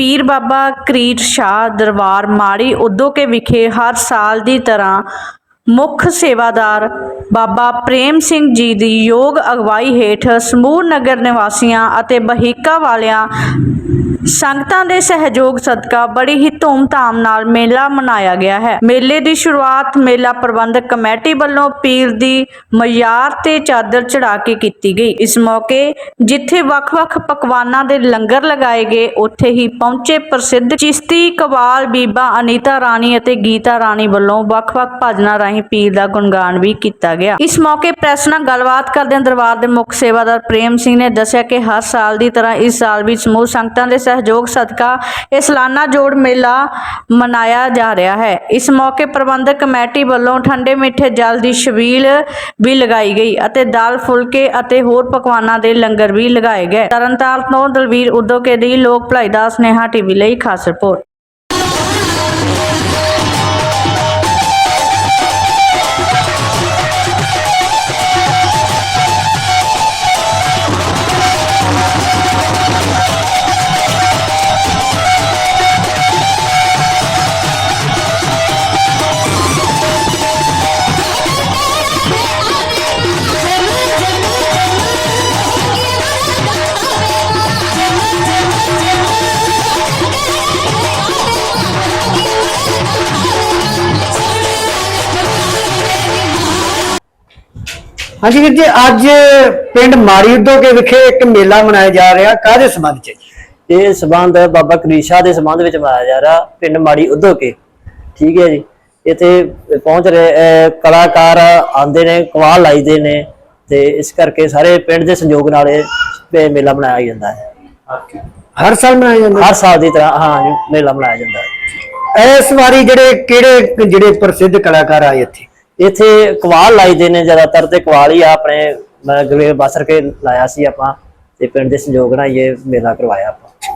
ਪੀਰ ਬਾਬਾ ਕਰੀਟ ਸ਼ਾਹ ਦਰਬਾਰ ਮਾੜੀ ਉਦੋਕੇ ਵਿਖੇ ਹਰ ਸਾਲ ਦੀ ਤਰ੍ਹਾਂ ਮੁੱਖ ਸੇਵਾਦਾਰ ਬਾਬਾ ਪ੍ਰੇਮ ਸਿੰਘ ਜੀ ਦੀ ਯੋਗ ਅਗਵਾਈ ਹੇਠ ਸਮੂਹ ਨਗਰ ਨਿਵਾਸੀਆਂ ਅਤੇ ਬਹੀਕਾ ਵਾਲਿਆਂ ਸੰਗਤਾਂ ਦੇ ਸਹਿਯੋਗ ਸਦਕਾ ਬੜੀ ਹੀ ਧੂਮ-ਧਾਮ ਨਾਲ ਮੇਲਾ ਮਨਾਇਆ ਗਿਆ ਹੈ। ਮੇਲੇ ਦੀ ਸ਼ੁਰੂਆਤ ਮੇਲਾ ਪ੍ਰਬੰਧਕ ਕਮੇਟੀ ਵੱਲੋਂ ਪੀਰ ਦੀ ਮਯਾਰ ਤੇ ਚਾਦਰ ਚੜਾ ਕੇ ਕੀਤੀ ਗਈ। ਇਸ ਮੌਕੇ ਜਿੱਥੇ ਵੱਖ-ਵੱਖ ਪਕਵਾਨਾਂ ਦੇ ਲੰਗਰ ਲਗਾਏ ਗਏ, ਉੱਥੇ ਹੀ ਪਹੁੰਚੇ ਪ੍ਰਸਿੱਧ ਚਿਸ਼ਤੀ ਕਵਾਲ ਬੀਬਾ ਅਨੀਤਾ ਰਾਣੀ ਅਤੇ ਗੀਤਾ ਰਾਣੀ ਵੱਲੋਂ ਵੱਖ-ਵੱਖ ਭਜਨਾਂ ਰਾਹੀਂ ਪੀਰ ਦਾ ਗੁਣਗਾਨ ਵੀ ਕੀਤਾ ਗਿਆ। ਇਸ ਮੌਕੇ ਪ੍ਰੈਸ ਨਾਲ ਗੱਲਬਾਤ ਕਰਦਿਆਂ ਦਰਬਾਰ ਦੇ ਮੁੱਖ ਸੇਵਾਦਾਰ ਪ੍ਰੇਮ ਸਿੰਘ ਨੇ ਦੱਸਿਆ ਕਿ ਹਰ ਸਾਲ ਦੀ ਤਰ੍ਹਾਂ ਇਸ ਸਾਲ ਵੀ ਸਮੂਹ ਸੰਗਤਾਂ ਦੇ ਸਹਿਯੋਗ ਸਦਕਾ ਇਹ ਸਾਲਾਨਾ ਜੋੜ ਮੇਲਾ ਮਨਾਇਆ ਜਾ ਰਿਹਾ ਹੈ। ਇਸ ਮੌਕੇ ਪ੍ਰਬੰਧਕ ਕਮੇਟੀ ਵੱਲੋਂ ਠੰਡੇ ਮਿੱਠੇ ਜਲ ਦੀ ਛਬੀਲ ਵੀ ਲਗਾਈ ਗਈ ਅਤੇ ਦਾਲ, ਫੁਲਕੇ ਅਤੇ ਹੋਰ ਪਕਵਾਨਾਂ ਦੇ ਲੰਗਰ ਵੀ ਲਗਾਏ ਗਏ। ਤਰਨਤਾਰਨ ਤੋਂ ਦਲਵੀਰ ਉਦੋਕੇ ਦੀ ਲੋਕ ਭਲਾਈ ਦਾ ਸਨੇਹਾ ਟੀਵੀ ਲਈ ਖਾਸ ਰਿਪੋਰਟ। ਹਾਂਜੀ ਵੀਰ ਜੀ ਅੱਜ ਪਿੰਡ ਮਾੜੀ ਉਦੋਕੇ ਵਿਖੇ ਇੱਕ ਮੇਲਾ ਮਨਾਇਆ ਜਾ ਰਿਹਾ ਕਾਹਦੇ ਸੰਬੰਧ ਚ? ਇਹ ਸਬੰਧ ਬਾਬਾ ਕਰੀਸ਼ਾ ਦੇ ਸੰਬੰਧ ਵਿੱਚ ਮਨਾਇਆ ਜਾ ਰਿਹਾ ਪਿੰਡ ਮਾੜੀ ਉਦੋਕੇ ਠੀਕ ਹੈ ਜੀ। ਇੱਥੇ ਪਹੁੰਚ ਰਹੇ ਕਲਾਕਾਰ ਆਂਦੇ ਨੇ ਕਵਾਲ ਲਾਈਦੇ ਨੇ ਤੇ ਇਸ ਕਰਕੇ ਸਾਰੇ ਪਿੰਡ ਦੇ ਸੰਯੋਗ ਨਾਲ ਇਹ ਮੇਲਾ ਮਨਾਇਆ ਜਾਂਦਾ ਹੈ। ਹਰ ਸਾਲ ਮਨਾਇਆ ਜਾਂਦਾ ਹਰ ਸਾਲ ਦੀ ਤਰ੍ਹਾਂ ਹਾਂ ਮੇਲਾ ਮਨਾਇਆ ਜਾਂਦਾ ਹੈ। ਇਸ ਵਾਰੀ ਜਿਹੜੇ ਕਿਹੜੇ ਜਿਹੜੇ ਪ੍ਰਸਿੱਧ ਕਲਾਕਾਰ ਆਏ ਇੱਥੇ? ਇੱਥੇ ਕਵਾਲ ਲਾਈਦੇ ਨੇ ਜ਼ਿਆਦਾਤਰ ਤੇ ਕਵਾਲ ਹੀ ਆ, ਆਪਣੇ ਗਲੇ ਬਸਰ ਕੇ ਲਾਇਆ ਸੀ ਆਪਾਂ ਤੇ ਪਿੰਡ ਦੇ ਸੰਯੋਗ ਨਾਲ ਇਹ ਮੇਲਾ ਕਰਵਾਇਆ ਆਪਾਂ।